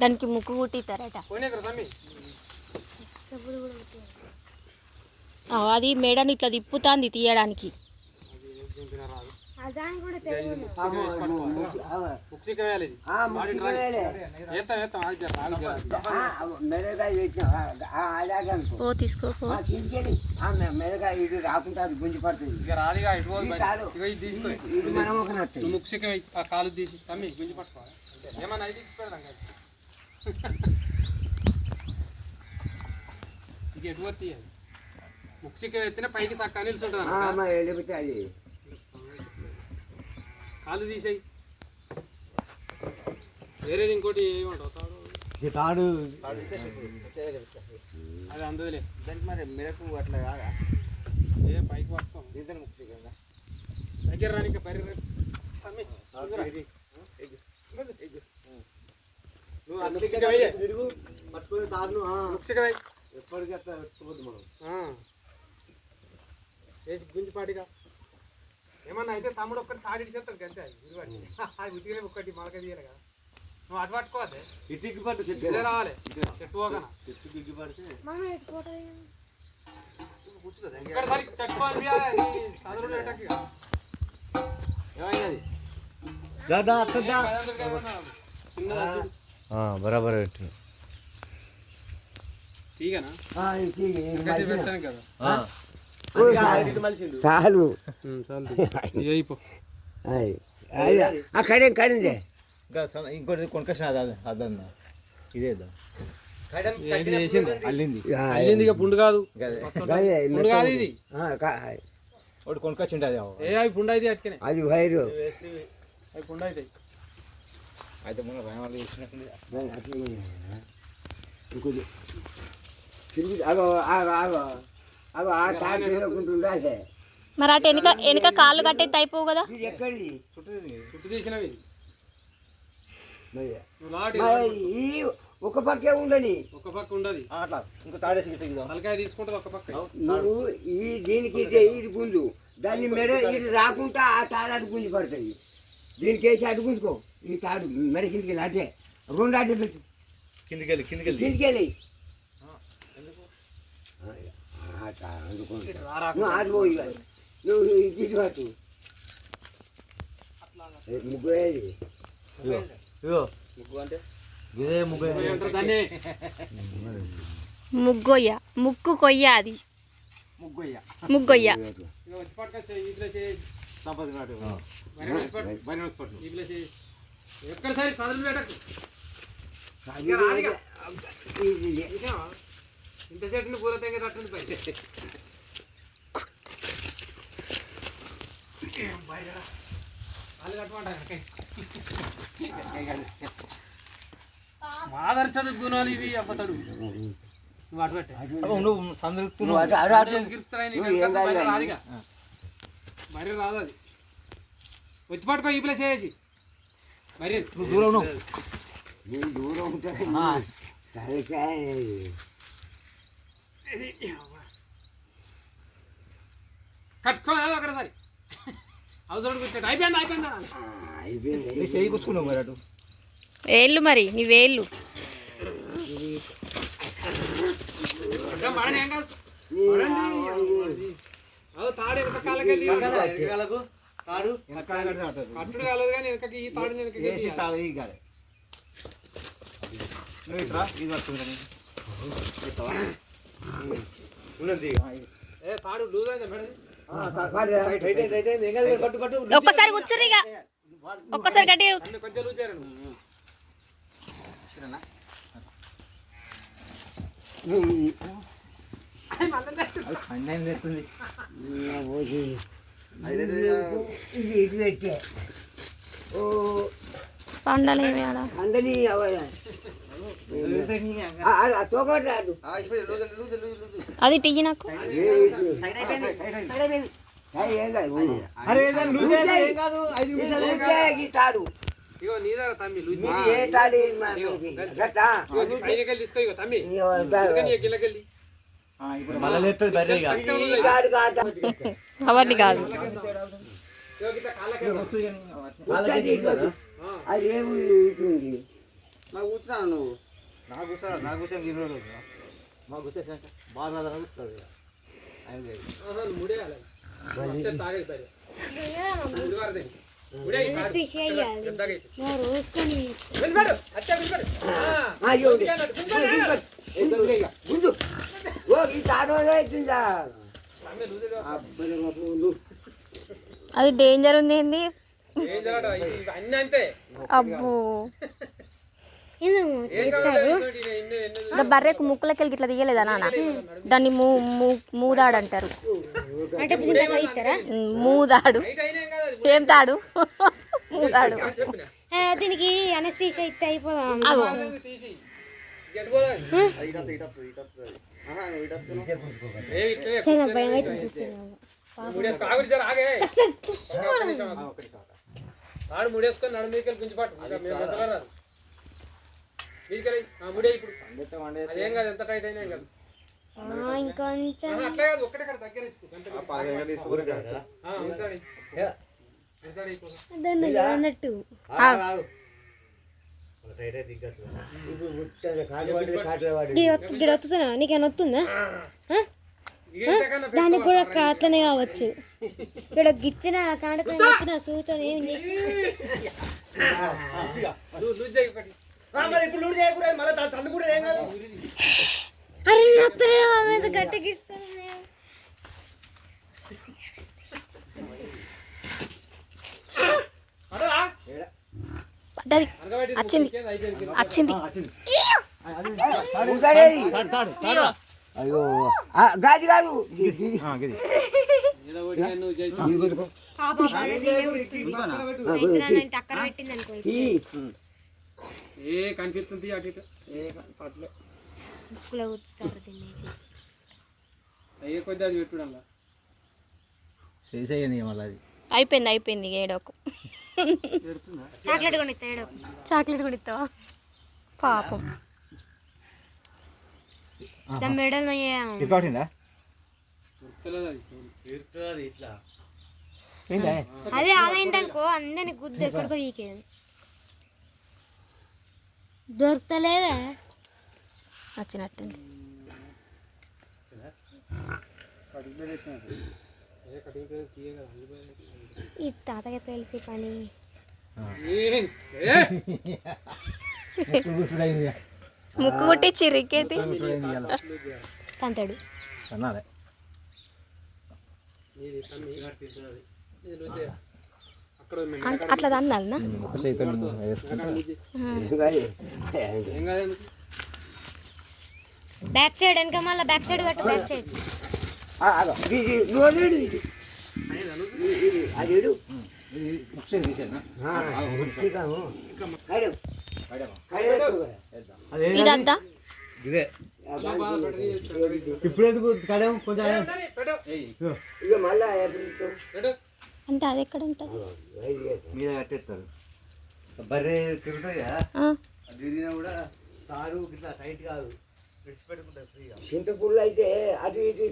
దానికి ముక్కు కుట్టిస్తారట. అది మేడని ఇట్లా తిప్పుతాంది తీయడానికి. ఉక్సిక వేయాలి ఇది ఏత్తాం ఏత్తాం ఆగి జర, ఆగి జర. మెరగాయ పెట్టిన అలాగే ఓ తీసుకో పో. తీసుకెళ్ళి మెరగాయ ఇది రాకుండా అది గుంజి పడుతుంది ఇక రాదిగా ఇటు పోదు బయట. ఇగో ఇది తీసుకో ఇది మనం ఒక నట్టు నువ్వు ముక్సిక వేయి, ఆ కాలు తీసి తమ్మి గుంజి పట్టుకోవాలి ఏమన్నా ఇది ఇచ్చి పెడదాం కదా. ఇది ఎటు పోతే తీయాలి ముక్సిక ఎత్తిన పైకి సక్క నిలుచుంటుంది వెళ్ళిపోతే అది కాలు తీసేయి. వేరేది ఇంకోటి ఏమంటావు? తాడు. తాడు. అది అందదులే. దానికి మరి మెడకు అట్లా కాదా? ఏ పైకి పట్టుకోం ఇద్దరు ముక్తి కదా. దగ్గర రానికి ఆగురా. నువ్వు. తిరుగు పట్టుకొని. ఎప్పటికీ అట్లా పెట్టుకోవద్దు మనం. వేసి గుంజిపాటిగా ఏమన్నా అయితే తమ్ముడు ఒక్కటి తాడి చేస్తాడు అంతే అది. ఇరువాడి అది ఉతికిలే ఒక్కటి మొలక తీయాలి కదా. నువ్వు అటు పట్టుకోవద్దే. ఇటుకి పట్టు చెట్టు ఇదే రావాలి. చెట్టు పోగన. చెట్టు దిగ్గి పడితే ఇక్కడ సరి చెట్టు పాలు తీయాలి నీ చదువులు పెట్టకు ఇక. ఏమైంది దాదా ఏ పదంతులు కాదన్నా. చిన్నది చూడు. బరాబర్ తీగనా? కసి పెట్టాను కదా. చాలు. అక్కడే కడిందే ఇంకోటి కొనుకొచ్చిన అదన్న ఇదేదా అల్లింది. అల్లింది. ఇక పుండు కాదు. పుండు కాదు ఇది. ఒకటి కొనుకొచ్చిండే అది ఏ అవి పుండు అయితే అట్కనే అది వైరు. అవి పుండు అయితే. అయితే మొన్న భయమాలు చేసినట్టుంది. ఇంకొద్ది. తిరుగు అగో ఆగో ఆగో. ఆ తాడు మరి అటు వెనుక వెనుక కాళ్ళు కట్టేది అయిపోవు కదా? ఇది ఎక్కడిది? చుట్టూ తీసినవి. మరి నువ్వు లాటి మరి ఈ ఒక పక్కే ఉండని. ఒక పక్క ఉండదు. అట్లా ఇంకో తాడేసి తలకాయ తీసుకుంటుంది ఒక పక్క. నువ్వు ఈ దీనికి ఇది గుంజు. దాన్ని మెడ ఇది రాకుండా ఆ తాడు అటు గుంజి పడుతుంది దీనికి వేసి అటు గుంజుకో. ఈ తాడు మెడ కిందికి వెళ్ళి అటే రెండు అడ్డు పెట్టు. కిందికి వెళ్ళి కిందికి వెళ్ళి కిందికి వెళ్ళి. నువ్వు ఆటు పోయి కాదు. నువ్వు ఇటు ఏ, ముగ్గురు ఇదే దాన్ని. ముగ్గొయ్య ముక్కు కొయ్య అది. ముగ్గొయ్య. ఎక్కడ సరే చదువులు ఇంత చెట్టుని పూల తెంగ తట్టుంది పై మాదర్ చదువు గుణాలు ఇవి అబ్బతాడు. నువ్వు అటు పెట్టే. నువ్వు సందృప్తున్నావు మరి రాదు అది. వచ్చి పట్టుకో ఈ ప్లేస్ చేసి. మరి నువ్వు దూరం నువ్వు దూరం కట్టుకోవాలి అక్కడ సరి. అవసరం కూర్చోండి. అయిపోయింది అయిపోయింది? చేయి కూర్చుకున్నావు మరి అటు. వేళ్ళు మరి నీ వేళ్ళు. తాడు తాడు వెనకాల కట్టుడు కాలేదు కానీ వెనకకి ఈ తాడు వేసి తాడు ఈ ఇది ఒక్కసారి కూర్చుర్రు ఇక ఒక్కసారి కూర్చో. అన్ని కొంచెం లూజ్ చేయరు నువ్వు అన్యాయం చేస్తుంది ఇది ఇటు పెట్టే ఓ పండలు ఏమి ఆడ అందరి తోకట్రాడు అది టియ్యి నాకు. తాడు ఇగో నీ దగ్గర తమ్మి లూజ్ ఏ తాడు గట్టా పైనకెళ్ళి తీసుకో ఇగో తమ్మి గిల్లకెళ్ళి కాదు. అవన్నీ కాదు. అది ఏ ఉంటుంది నాకు కూర్చున్నాను నువ్వు? నాకు కూర్చోరా నాకు కూర్చొని గిన్నె రోజు మాకు కూర్చోసాక బాగా ఆయన బాబు అది డేంజర్ ఉంది ఏంది? అబ్బో. ఇంకా బర్రెకు ముక్కులకి వెళ్ళి ఇట్లా తీయలేదా నాన్న? దాన్ని మూ మూ- మూదాడు. అంటారు మూదాడు ఏం తాడు? మూదాడు. దీనికి అనస్థీషియా ఇస్తే అయిపోదాం? అగో. బాగా తీసి. గెట్ పోదా. ఇటత్తు ఇటత్తు ఇటత్తు ఆహా ఇటత్తు ఏ ఇట్లనే చాలా భయం అయితే ముడేసుకొని నడు గుంజిపాటు ఆ ముడే ఇప్పుడు. అదేం కాదు ఎంత టైట్ అయినా కాదు. ఇంకొంచెం. అట్లా కాదు ఒక్కటే దగ్గర ఇచ్చుకో గంట ఉంటాడు ఉంటాడు అన్నట్టు. నీకేమైనా వస్తుందా ఇంతకన్నా దానికి కూడా ఒక అట్లనే కావచ్చు. ఇక్కడ గిచ్చిన కాడతో ఇచ్చిన సూతో ఏం చేసి. మరి ఇప్పుడు నువ్వు చేయకూడదు మళ్ళీ కూడా ఏం కాదు. అరే గట్టికి? పడ్డది. వచ్చింది. వచ్చింది. అయ్యో. గాది. కాదు. టక్కర పెట్టింది అనుకో ఏ కనిపిస్తుంది అటు ఇటు? ఏ పట్లే ముక్కులో కూర్చుతారు దీన్ని సయ్య కొద్ది అది పెట్టుడు అలా చేసేయండి మళ్ళీ అది. అయిపోయింది అయిపోయింది ఇక ఏడోకు. చాక్లెట్ కొని తేడు చాక్లెట్ కూడా ఇస్తావా పాపం దాని మెడల్ ఇట్లా? అదే అదైందనుకో అందరిని గుద్దు ఎక్కడికో వీకేది దొరుకుతలేదా? వచ్చినట్టుంది. ఈ తాతకి తెలిసి పని. ఏ ఏ ముక్కు కుట్టి చిరికేది తంతాడు. అన్నారే. అట్లా ఎందుకు? బ్యాక్ సైడ్ వెనక మళ్ళీ బ్యాక్ సైడ్ కట్టు బ్యాక్ సైడ్. ఇదంతా? ఇదే. ఇప్పుడు ఎందుకు కడేం కొంచెం ఇక మళ్ళా. అంటే అది ఎక్కడ ఉంటుంది. మీద కట్టేస్తారు. బర్రె తిరుగుతుంది కదా అది తిరిగినా కూడా ఇట్లా టైట్ కాదు. విడిచిపెట్టుకుంటారు ఫ్రీగా. చింతపూర్లో అయితే అటు ఇటు